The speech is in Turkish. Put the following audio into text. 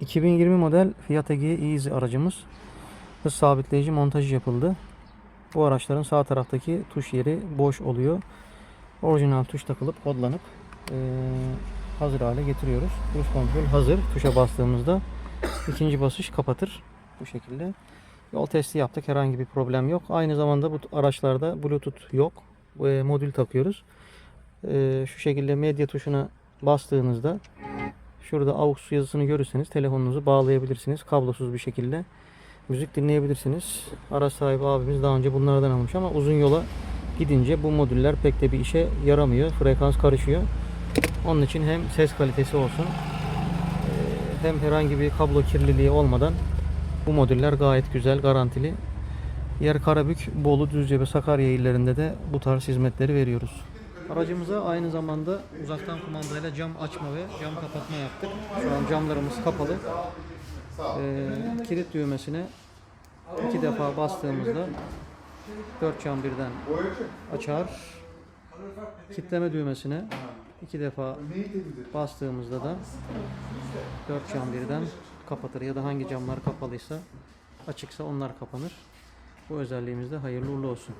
2020 model Fiat Egea Easy aracımız. Hız sabitleyici montajı yapıldı. Bu araçların sağ taraftaki tuş yeri boş oluyor. Orijinal tuş takılıp kodlanıp eee, hazır hale getiriyoruz. Cruise kontrol hazır. Tuşa bastığımızda ikinci basış kapatır. Bu şekilde. Yol testi yaptık. Herhangi bir problem yok. Aynı zamanda bu araçlarda Bluetooth yok. Eee, modül takıyoruz. Eee, şu şekilde medya tuşuna bastığınızda Şurada AUX yazısını görürseniz telefonunuzu bağlayabilirsiniz. Kablosuz bir şekilde müzik dinleyebilirsiniz. Araç sahibi abimiz daha önce bunlardan almış ama uzun yola gidince bu modüller pek de bir işe yaramıyor. Frekans karışıyor. Onun için hem ses kalitesi olsun hem herhangi bir kablo kirliliği olmadan bu modüller gayet güzel, garantili. Yer Karabük, Bolu, Düzce ve Sakarya illerinde de bu tarz hizmetleri veriyoruz. Aracımıza aynı zamanda uzaktan kumandayla cam açma ve cam kapatma yaptık. Şu an camlarımız kapalı. Ee, kilit düğmesine iki defa bastığımızda dört cam birden açar. Kitleme düğmesine iki defa bastığımızda da dört cam birden kapatır ya da hangi camlar kapalıysa açıksa onlar kapanır. Bu özelliğimiz de hayırlı uğurlu olsun.